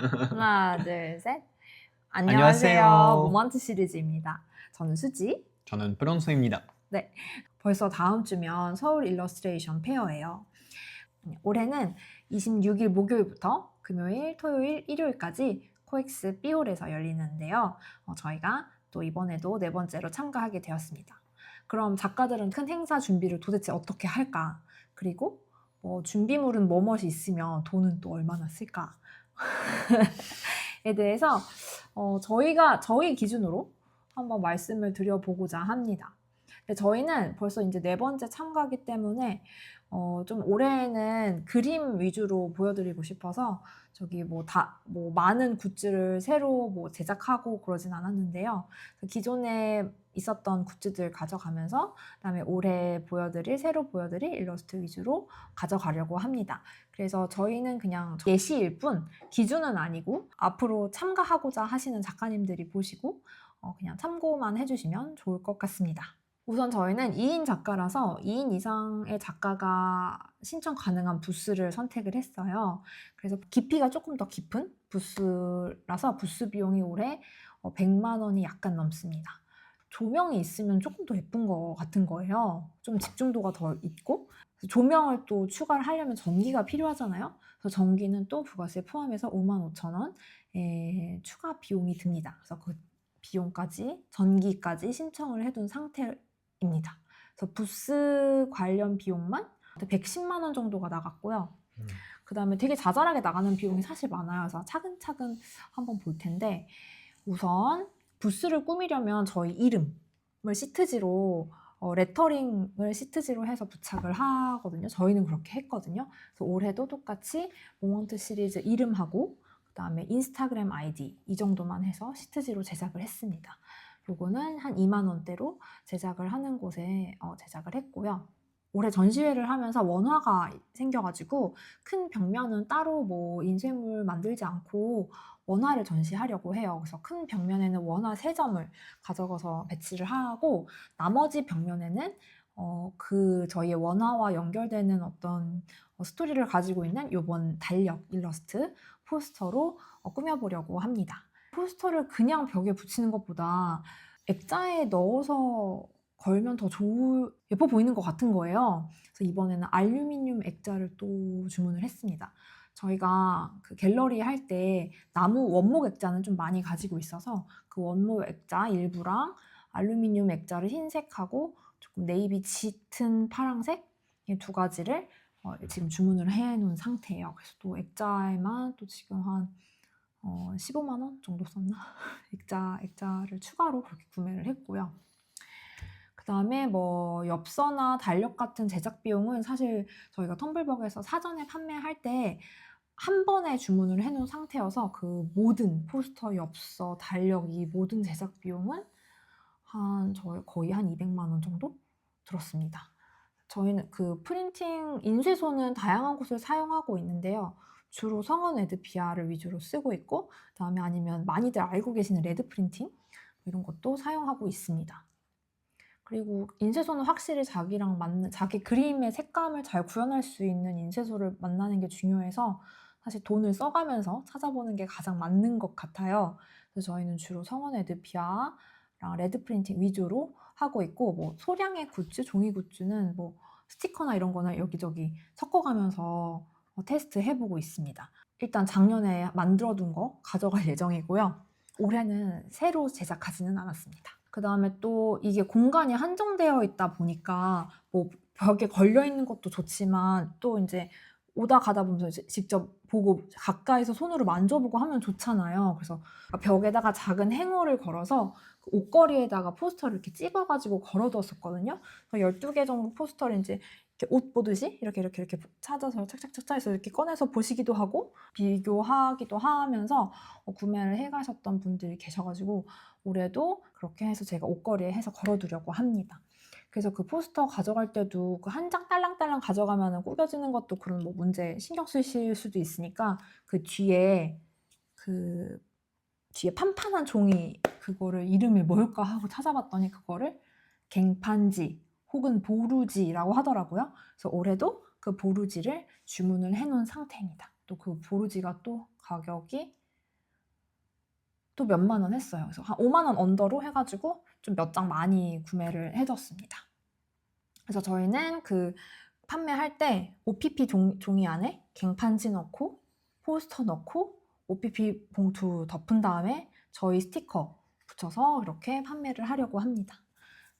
하나, 둘, 셋. 안녕하세요. 안녕하세요. 모먼트 시리즈입니다. 저는 수지. 저는 브론소입니다. 벌써 다음 주면 서울 일러스트레이션 페어예요. 올해는 26일 목요일부터 금요일, 토요일, 일요일까지 코엑스 B홀에서 열리는데요. 어, 저희가 또 이번에도 네 번째로 참가하게 되었습니다. 그럼 작가들은 큰 행사 준비를 도대체 어떻게 할까? 그리고 뭐 준비물은 뭐뭇이 있으면 돈은 또 얼마나 쓸까? 에 대해서 어, 저희가 저희 기준으로 한번 말씀을 드려보고자 합니다. 저희는 벌써 이제 네 번째 참가기 때문에 어, 좀 올해는 그림 위주로 보여드리고 싶어서 저기 뭐 다 뭐 많은 굿즈를 새로 뭐 제작하고 그러진 않았는데요. 그 기존에 있었던 굿즈들 가져가면서 그다음에 올해 보여드릴 새로 보여드릴 일러스트 위주로 가져가려고 합니다. 그래서 저희는 그냥 예시일 뿐 기준은 아니고 앞으로 참가하고자 하시는 작가님들이 보시고 어, 그냥 참고만 해주시면 좋을 것 같습니다. 우선 저희는 2인 작가라서 2인 이상의 작가가 신청 가능한 부스를 선택을 했어요. 그래서 깊이가 조금 더 깊은 부스라서 부스 비용이 올해 어, 100만 원이 약간 넘습니다. 조명이 있으면 조금 더 예쁜 것 같은 거예요. 좀 집중도가 더 있고 조명을 또 추가를 하려면 전기가 필요하잖아요. 그래서 전기는 또 부가세 포함해서 5만 5천 원의 추가 비용이 듭니다. 그래서 그 비용까지 전기까지 신청을 해둔 상태 입니다. 그래서 부스 관련 비용만 110만 원 정도가 나갔고요. 그 다음에 되게 자잘하게 나가는 비용이 사실 많아요. 그래서 차근차근 한번 볼 텐데 우선 부스를 꾸미려면 저희 이름을 시트지로 어, 레터링을 시트지로 해서 부착을 하거든요. 저희는 그렇게 했거든요. 그래서 올해도 똑같이 모먼트 시리즈 이름하고 그다음에 인스타그램 아이디 이 정도만 해서 시트지로 제작을 했습니다. 요거는 한 2만 원대로 제작을 하는 곳에 어, 제작을 했고요. 올해 전시회를 하면서 원화가 생겨가지고 큰 벽면은 따로 뭐 인쇄물 만들지 않고 원화를 전시하려고 해요. 그래서 큰 벽면에는 원화 3점을 가져가서 배치를 하고 나머지 벽면에는 어, 그 저희의 원화와 연결되는 어떤 어, 스토리를 가지고 있는 요번 달력 일러스트 포스터로 어, 꾸며보려고 합니다. 포스터를 그냥 벽에 붙이는 것보다 액자에 넣어서 걸면 더 좋을, 예뻐 보이는 것 같은 거예요. 그래서 이번에는 알루미늄 액자를 또 주문을 했습니다. 저희가 그 갤러리 할 때 나무 원목 액자는 좀 많이 가지고 있어서 그 원목 액자 일부랑 알루미늄 액자를 흰색하고 조금 네이비 짙은 파랑색 이 두 가지를 어, 지금 주문을 해놓은 상태예요. 그래서 또 액자에만 또 지금 한 어, 15만 원 정도 썼나? 액자 액자를 추가로 그렇게 구매를 했고요. 그 다음에 뭐 엽서나 달력 같은 제작 비용은 사실 저희가 텀블벅에서 사전에 판매할 때 한 번에 주문을 해놓은 상태여서 그 모든 포스터, 엽서, 달력 이 모든 제작 비용은 한 저희 거의 한 200만 원 정도 들었습니다. 저희는 그 프린팅 인쇄소는 다양한 곳을 사용하고 있는데요. 주로 성원 에드피아를 위주로 쓰고 있고 그다음에 아니면 많이들 알고 계시는 레드 프린팅 이런 것도 사용하고 있습니다. 그리고 인쇄소는 확실히 자기랑 맞는 자기 그림의 색감을 잘 구현할 수 있는 인쇄소를 만나는 게 중요해서 사실 돈을 써가면서 찾아보는 게 가장 맞는 것 같아요. 그래서 저희는 주로 성원 에드피아랑 레드 프린팅 위주로 하고 있고 뭐 소량의 굿즈, 종이 굿즈는 뭐 스티커나 이런 거는 여기저기 섞어가면서 어, 테스트 해보고 있습니다. 일단 작년에 만들어둔 거 가져갈 예정이고요. 올해는 새로 제작하지는 않았습니다. 그 다음에 또 이게 공간이 한정되어 있다 보니까 뭐 벽에 걸려 있는 것도 좋지만 또 이제 오다 가다 보면서 직접 보고 가까이서 손으로 만져보고 하면 좋잖아요. 그래서 벽에다가 작은 행어를 걸어서 그 옷걸이에다가 포스터를 이렇게 찍어가지고 걸어뒀었거든요. 그래서 12개 정도 포스터를 이제 이렇게 옷 보듯이 이렇게 이렇게 이렇게 찾아서 착착착착 해서 이렇게 꺼내서 보시기도 하고 비교하기도 하면서 어, 구매를 해가셨던 분들이 계셔가지고 올해도 그렇게 해서 제가 옷걸이에 해서 걸어두려고 합니다. 그래서 그 포스터 가져갈 때도 그 한 장 딸랑딸랑 가져가면 구겨지는 것도 그런 뭐 문제 신경 쓰실 수도 있으니까 그 뒤에 그 뒤에 판판한 종이 그거를 이름이 뭘까 하고 찾아봤더니 그거를 갱판지 혹은 보루지라고 하더라고요. 그래서 올해도 그 보루지를 주문을 해놓은 상태입니다. 또 그 보루지가 또 가격이 또 몇만 원 했어요. 그래서 한 5만 원 언더로 해가지고 좀 몇 장 많이 구매를 해뒀습니다. 그래서 저희는 그 판매할 때 OPP 종, 종이 안에 갱판지 넣고 포스터 넣고 OPP 봉투 덮은 다음에 저희 스티커 붙여서 이렇게 판매를 하려고 합니다.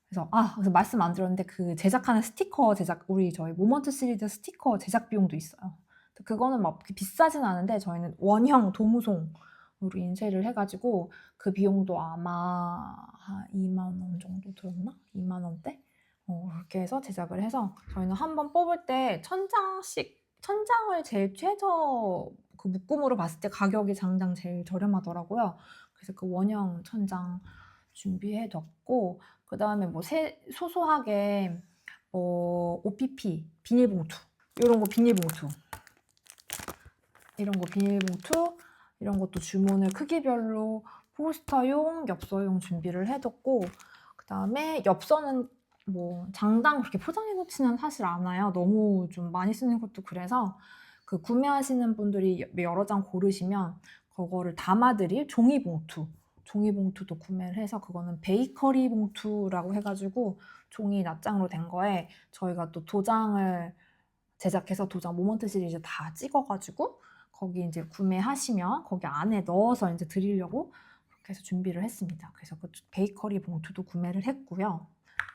그래서 아 그래서 말씀 안 드렸는데 그 제작하는 스티커 제작 우리 저희 모먼트 시리즈 스티커 제작 비용도 있어요. 그거는 막 비싸진 않은데 저희는 원형 도무송으로 인쇄를 해가지고 그 비용도 아마 한 2만 원 정도 들었나? 2만 원대? 어, 그렇게 해서 제작을 해서 저희는 한 번 뽑을 때 천 장씩 천 장을 제일 최저 그 묶음으로 봤을 때 가격이 장당 제일 저렴하더라고요. 그래서 그 원형 천장 준비해 뒀고 그 다음에 뭐 세, 소소하게 뭐 OPP 비닐봉투 이런 거 비닐봉투 이런 거 비닐봉투 이런 것도 주문을 크기별로 포스터용, 엽서용 준비를 해뒀고 그 다음에 엽서는 뭐 장당 그렇게 포장해 놓지는 사실 않아요. 너무 좀 많이 쓰는 것도 그래서 그 구매하시는 분들이 여러 장 고르시면 그거를 담아드릴 종이 봉투, 종이 봉투도 구매를 해서 그거는 베이커리 봉투라고 해가지고 종이 낱장으로 된 거에 저희가 또 도장을 제작해서 도장 모먼트 시리즈 다 찍어가지고 거기 이제 구매하시면 거기 안에 넣어서 이제 드리려고 그렇게 해서 준비를 했습니다. 그래서 그 베이커리 봉투도 구매를 했고요.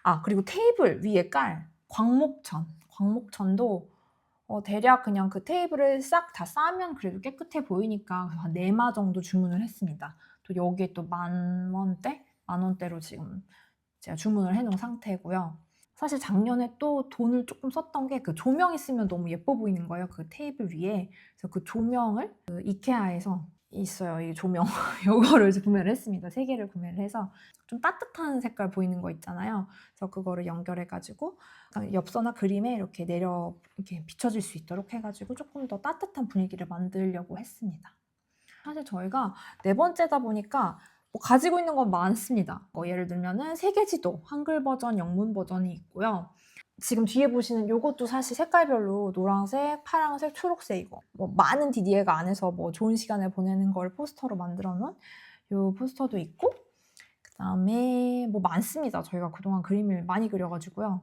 아 그리고 테이블 위에 깔 광목천, 광목천도 어, 대략 그냥 그 테이블을 싹 다 싸면 그래도 깨끗해 보이니까 한 4마 정도 주문을 했습니다. 또 여기에 또만 원대? 만 원대로 지금 제가 주문을 해놓은 상태고요. 사실 작년에 또 돈을 조금 썼던 게 그 조명 있으면 너무 예뻐 보이는 거예요. 그 테이블 위에. 그래서 그 조명을 그 이케아에서 있어요. 이 조명. 요거를 구매를 했습니다. 세 개를 구매를 해서 좀 따뜻한 색깔 보이는 거 있잖아요. 그래서 그거를 연결해가지고 엽서나 그림에 이렇게 내려 이렇게 비춰질 수 있도록 해가지고 조금 더 따뜻한 분위기를 만들려고 했습니다. 사실 저희가 네 번째다 보니까 뭐 가지고 있는 건 많습니다. 뭐 예를 들면은 세계지도 한글 버전, 영문 버전이 있고요. 지금 뒤에 보시는 요것도 사실 색깔별로 노란색, 파란색, 초록색이고 뭐 많은 디디에가 안에서 뭐 좋은 시간을 보내는 걸 포스터로 만들어 놓은 요 포스터도 있고 그다음에 뭐 많습니다. 저희가 그동안 그림을 많이 그려가지고요.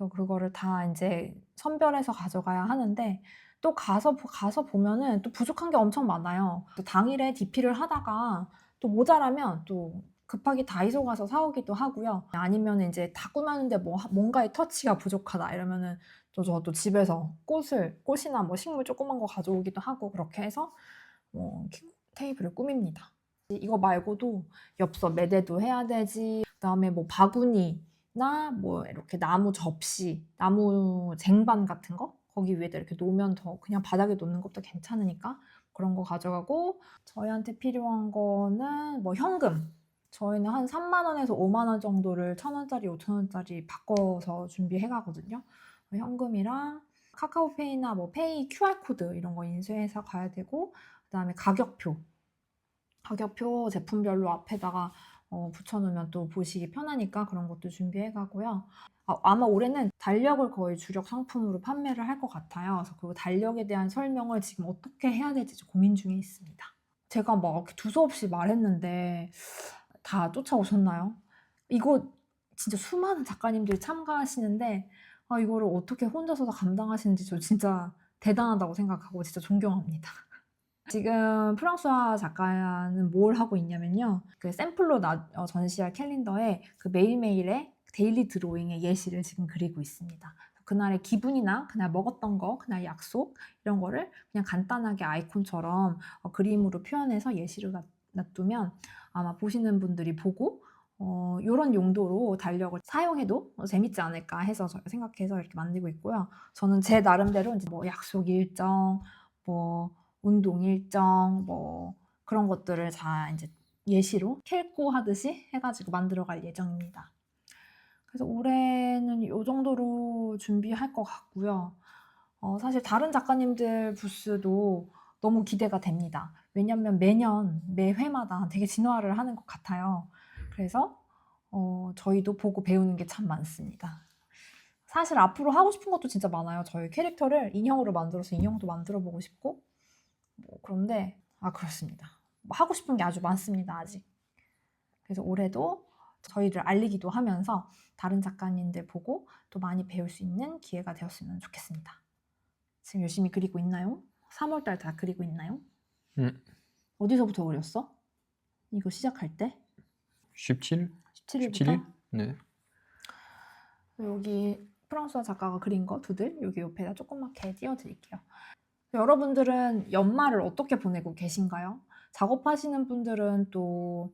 그래서 그거를 다 이제 선별해서 가져가야 하는데 또 가서 가서 보면은 또 부족한 게 엄청 많아요. 또 당일에 DP를 하다가 또 모자라면 또 급하게 다이소 가서 사오기도 하고요. 아니면 이제 다 꾸몄는데 뭐 뭔가의 터치가 부족하다 이러면은 또 저도 집에서 꽃을 꽃이나 뭐 식물 조그만 거 가져오기도 하고 그렇게 해서 뭐 테이블을 꾸밉니다. 이거 말고도 엽서 매대도 해야 되지. 그다음에 뭐 바구니 나뭐 이렇게 나무 접시, 나무 쟁반 같은 거? 거기 위에다 이렇게 놓으면 더 그냥 바닥에 놓는 것도 괜찮으니까 그런 거 가져가고 저희한테 필요한 거는 뭐 현금. 저희는 한 3만 원에서 5만 원 정도를 천 원짜리, 5천 원짜리 바꿔서 준비해 가거든요. 현금이랑 카카오페이나 뭐 페이 QR 코드 이런 거 인쇄해서 가야 되고 그다음에 가격표. 가격표 제품별로 앞에다가 어, 붙여놓으면 또 보시기 편하니까 그런 것도 준비해 가고요. 아, 마 올해는 달력을 거의 주력 상품으로 판매를 할 것 같아요. 그래서 그 달력에 대한 설명을 지금 어떻게 해야 될지 고민 중에 있습니다. 제가 막 두서없이 말했는데 다 쫓아오셨나요? 이거 진짜 수많은 작가님들이 참가하시는데 아, 이거를 어떻게 혼자서 다 감당하시는지 저 진짜 대단하다고 생각하고 진짜 존경합니다. 지금 프랑스화 작가는 뭘 하고 있냐면요. 그 샘플로 나, 어, 전시할 캘린더에 그 매일매일의 데일리 드로잉의 예시를 지금 그리고 있습니다. 그날의 기분이나 그날 먹었던 거, 그날 약속 이런 거를 그냥 간단하게 아이콘처럼 어, 그림으로 표현해서 예시를 놔두면 아마 보시는 분들이 보고 어, 이런 용도로 달력을 사용해도 재밌지 않을까 해서 생각해서 이렇게 만들고 있고요. 저는 제 나름대로 이제 뭐 약속 일정, 뭐 운동 일정, 뭐 그런 것들을 다 이제 예시로 캘고 하듯이 해가지고 만들어갈 예정입니다. 그래서 올해는 이 정도로 준비할 것 같고요. 어, 사실 다른 작가님들 부스도 너무 기대가 됩니다. 왜냐면 매년 매 회마다 되게 진화를 하는 것 같아요. 그래서 어, 저희도 보고 배우는 게 참 많습니다. 사실 앞으로 하고 싶은 것도 진짜 많아요. 저희 캐릭터를 인형으로 만들어서 인형도 만들어 보고 싶고 뭐 그런데 아 그렇습니다. 뭐 하고 싶은 게 아주 많습니다, 아직. 그래서 올해도 저희를 알리기도 하면서 다른 작가님들 보고 또 많이 배울 수 있는 기회가 되었으면 좋겠습니다. 지금 열심히 그리고 있나요? 3월달 다 그리고 있나요? 음. 어디서부터 그렸어? 이거 시작할 때? 17? 17일부터? 17일? 네. 여기 프랑스어 작가가 그린 거 두들 여기 옆에다 조그맣게 띄워드릴게요. 여러분들은 연말을 어떻게 보내고 계신가요? 작업하시는 분들은 또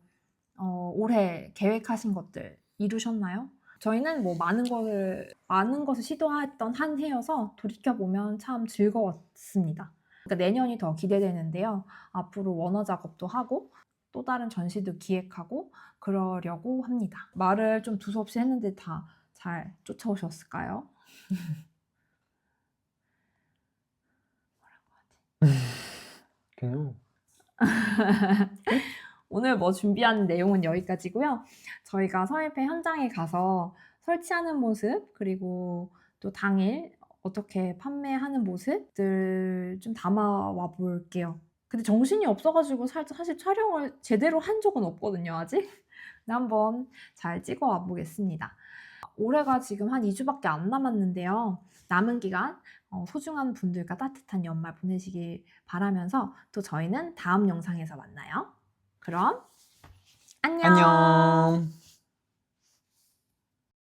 어, 올해 계획하신 것들 이루셨나요? 저희는 뭐 많은 것을 많은 것을 시도했던 한 해여서 돌이켜 보면 참 즐거웠습니다. 그러니까 내년이 더 기대되는데요. 앞으로 원어 작업도 하고 또 다른 전시도 기획하고 그러려고 합니다. 말을 좀 두서없이 했는데 다 잘 쫓아오셨을까요? 그냥 오늘 뭐 준비한 내용은 여기까지고요. 저희가 서해패 현장에 가서 설치하는 모습 그리고 또 당일 어떻게 판매하는 모습들 좀 담아와 볼게요. 근데 정신이 없어가지고 살- 사실 촬영을 제대로 한 적은 없거든요, 아직. 한번 잘 찍어와 보겠습니다. 올해가 지금 한 2주밖에 안 남았는데요. 남은 기간 어, 소중한 분들과 따뜻한 연말 보내시길 바라면서 또 저희는 다음 영상에서 만나요. 그럼 안녕. 안녕.